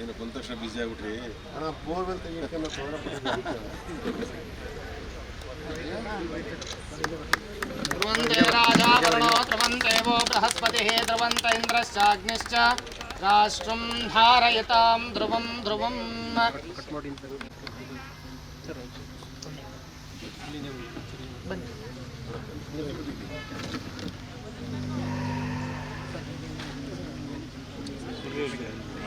ಏನು ಬಂದ ತಕ್ಷಣ ಬಿಸಿ ಆಗ್ಬಿಟ್ರಿ ಅಣ್ಣ ಬೋರ್ವೆಲ್ ತೆಗಿಯಕ್ಕೆ ಧ್ರುವಂತೆ ರಾಜಾ ವರುಣೋ ಧ್ರುವಂತೇವೋ ಬೃಹಸ್ಪತಿ ಧ್ರುವಂತ ಇಂದ್ರಶ್ಚಾಗ್ನಿಶ್ಚ. ರಾಷ್ಟ್ರಂ ಧಾರಯತಾಂ ಧ್ರುವಂ ಧ್ರುವಂ. ಬನ್ನಿ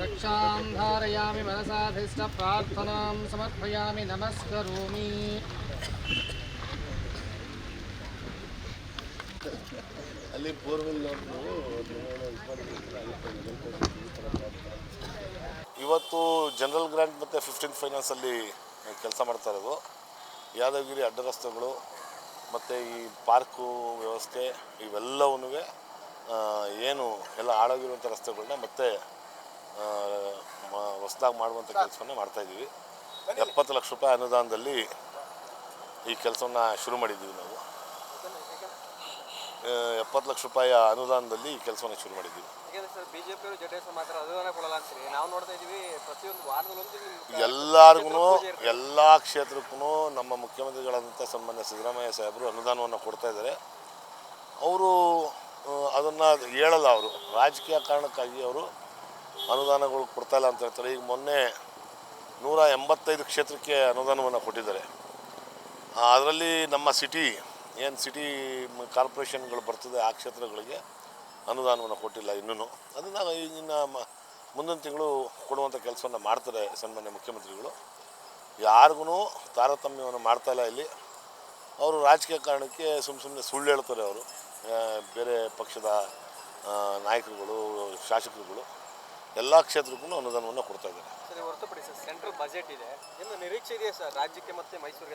रक्षां धारयामि मनसाभीष्टप्रार्थनां समर्पयामि नमस्करोमि ಅಲ್ಲಿ ಬೋರ್ವೆಲ್ ನಾವು ಇವತ್ತು ಜನರಲ್ ಗ್ರಾಂಟ್ ಮತ್ತು ಫಿಫ್ಟೀನ್ ಫೈನಾನ್ಸಲ್ಲಿ ಕೆಲಸ ಮಾಡ್ತಾ ಇರೋದು ಯಾದಗಿರಿ ಅಡ್ಡ ರಸ್ತೆಗಳು ಮತ್ತು ಈ ಪಾರ್ಕು ವ್ಯವಸ್ಥೆ ಇವೆಲ್ಲವನ್ನೂ ಏನು ಎಲ್ಲ ಹಾಳಾಗಿರುವಂಥ ರಸ್ತೆಗಳನ್ನ ಮತ್ತೆ ಹೊಸದಾಗಿ ಮಾಡುವಂಥ ಕೆಲಸವನ್ನು ಮಾಡ್ತಾಯಿದ್ದೀವಿ ಎಪ್ಪತ್ತು ಲಕ್ಷ ರೂಪಾಯಿ ಅನುದಾನದಲ್ಲಿ ಈ ಕೆಲಸವನ್ನು ಶುರು ಮಾಡಿದ್ದೀವಿ ನಾವು. ಎಪ್ಪತ್ತು ಲಕ್ಷ ರೂಪಾಯಿ ಅನುದಾನದಲ್ಲಿ ಈ ಕೆಲಸವನ್ನು ಶುರು ಮಾಡಿದ್ದೀವಿ. ಎಲ್ಲಾರ್ಗು ಸರ್ ಬಿಜೆಪಿ ಅವರು ಜೆ ಡಿ ಎಸ್ ಮಾತ್ರ ಅನುದಾನ ಕೊಡಲ್ಲ ಅಂತೀರಿ. ನಾವು ನೋಡ್ತಾ ಇದೀವಿ ಪ್ರತಿಯೊಂದು ವಾರದಲ್ಲೊಂದು ನಿಮ್ಗೆ ಎಲ್ಲರಿಗೂ ಎಲ್ಲ ಕ್ಷೇತ್ರಕ್ಕೂ ನಮ್ಮ ಮುಖ್ಯಮಂತ್ರಿಗಳಾದಂಥ ಸನ್ಮಾನ್ಯ ಸಿದ್ದರಾಮಯ್ಯ ಸಾಹೇಬರು ಅನುದಾನವನ್ನು ಕೊಡ್ತಾ ಇದ್ದಾರೆ. ಅವರು ಅದನ್ನು ಹೇಳಲ್ಲ ಅವರು. ರಾಜಕೀಯ ಕಾರಣಕ್ಕಾಗಿ ಅವರು ಅನುದಾನಗಳು ಕೊಡ್ತಾ ಇಲ್ಲ ಅಂತ ಹೇಳ್ತಾರೆ. ಈಗ ಮೊನ್ನೆ ನೂರ ಎಂಬತ್ತೈದು ಕ್ಷೇತ್ರಕ್ಕೆ ಅನುದಾನವನ್ನು ಕೊಟ್ಟಿದ್ದಾರೆ. ಅದರಲ್ಲಿ ನಮ್ಮ ಸಿಟಿ ಏನು ಸಿಟಿ ಕಾರ್ಪೊರೇಷನ್ಗಳು ಬರ್ತದೆ ಆ ಕ್ಷೇತ್ರಗಳಿಗೆ ಅನುದಾನವನ್ನು ಕೊಟ್ಟಿಲ್ಲ ಇನ್ನೂ ಅದನ್ನು ಇನ್ನು ಮುಂದಿನ ತಿಂಗಳು ಕೊಡುವಂಥ ಕೆಲಸವನ್ನು ಮಾಡ್ತಾರೆ ಸನ್ಮಾನ್ಯ ಮುಖ್ಯಮಂತ್ರಿಗಳು. ಯಾರಿಗೂ ತಾರತಮ್ಯವನ್ನು ಮಾಡ್ತಾ ಇಲ್ಲ ಅವರು ರಾಜಕೀಯ ಕಾರಣಕ್ಕೆ ಸುಮ್ಮ ಸುಮ್ಮನೆ ಸುಳ್ಳು ಹೇಳ್ತಾರೆ ಅವರು. ಬೇರೆ ಪಕ್ಷದ ನಾಯಕರುಗಳು, ಶಾಸಕರುಗಳು ಎಲ್ಲ ಕ್ಷೇತ್ರಕ್ಕೂ ಅನುದಾನವನ್ನು ಕೊಡ್ತಾ ಇದ್ದಾರೆ. ಸರ್ ಹೊರತುಪಡಿಸಿ ಸೆಂಟ್ರಲ್ ಬಜೆಟ್ ಇದೆ. ನಿರೀಕ್ಷೆ ಇದೆಯಾ ಸರ್, ರಾಜ್ಯಕ್ಕೆ ಮತ್ತೆ ಮೈಸೂರಿಗೆ